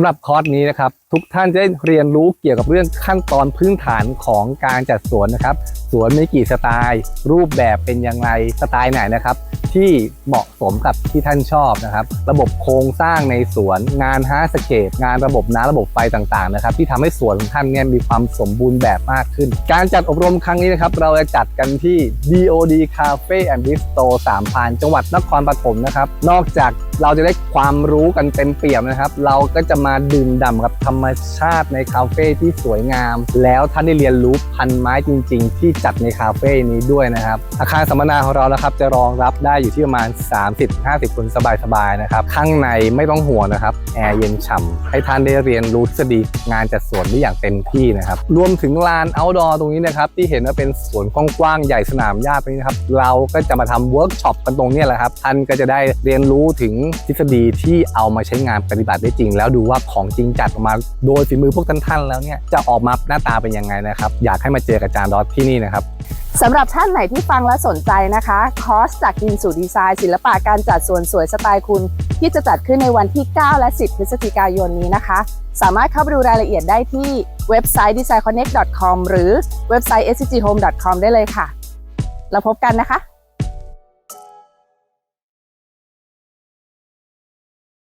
ำหรับคอร์สนี้นะครับ ทุกท่านจะได้เรียนรู้เกี่ยวกับเรื่องขั้นตอนพื้นฐานของการจัดสวนนะครับ สวนมีกี่สไตล์ รูปแบบเป็นยังไงสไตล์ไหนนะครับ ที่เหมาะสมกับที่ท่านชอบนะครับ ระบบโครงสร้างในสวนงานฮาร์สเคปงานระบบน้ำระบบไฟต่างๆนะครับ ที่ทำให้สวนของท่านเนี่ยมีความสมบูรณ์แบบมากขึ้น การจัดอบรมครั้งนี้นะครับ เราจะจัดกันที่ DOD Cafe and Bistro สามพานจังหวัดนครปฐมนะครับ นอกจากเราจะได้ความรู้กันเต็มเปี่ยมนะครับ เราก็จะมาดื่มด่ำกับธรรมชาติในคาเฟ่ที่สวยงาม แล้วท่านได้เรียนรู้พันไม้จริง ๆ ที่จัดในคาเฟ่นี้ด้วยนะครับ อาคารสัมมนาของเรานะครับจะรองรับได้อยู่ที่ประมาณ 30-50 คนสบายๆนะครับ ข้างในไม่ต้องห่วงนะครับ แอร์เย็นฉ่ำให้ท่านได้เรียนรู้ทฤษฎีงานจัดสวนได้อย่างเต็มที่นะครับ รวมถึงลาน outdoor ตรงนี้นะครับ ที่เห็นว่าเป็นสวนกว้างๆใหญ่สนามหญ้าตรงนี้นะครับ เราก็จะมาทำเวิร์กช็อปกันตรงนี้แหละครับ ท่านก็จะได้เรียนรู้ถึงทฤษฎีที่เอามาใช้งานปฏิบัติได้จริง แล้วดูว่าของจริงจัดออกมาโดยฝีมือพวกท่านๆแล้วเนี่ยจะออกมาหน้าตาเป็นยังไงนะครับ อยากให้มาเจอกับอาจารย์ดอทที่นี่นะครับ สำหรับท่านไหนที่ฟังและสนใจนะคะ คอร์สจากดินสู่ดีไซน์ศิลปะการจัดสวนสวยสไตล์คุณ ที่จะจัดขึ้นในวันที่ 9 และ 10 พฤศจิกายนนี้นะคะ สามารถเข้าไปดูรายละเอียดได้ที่เว็บไซต์ designconnect.com หรือเว็บไซต์ scghome.com ได้เลยค่ะ เราพบกันนะคะ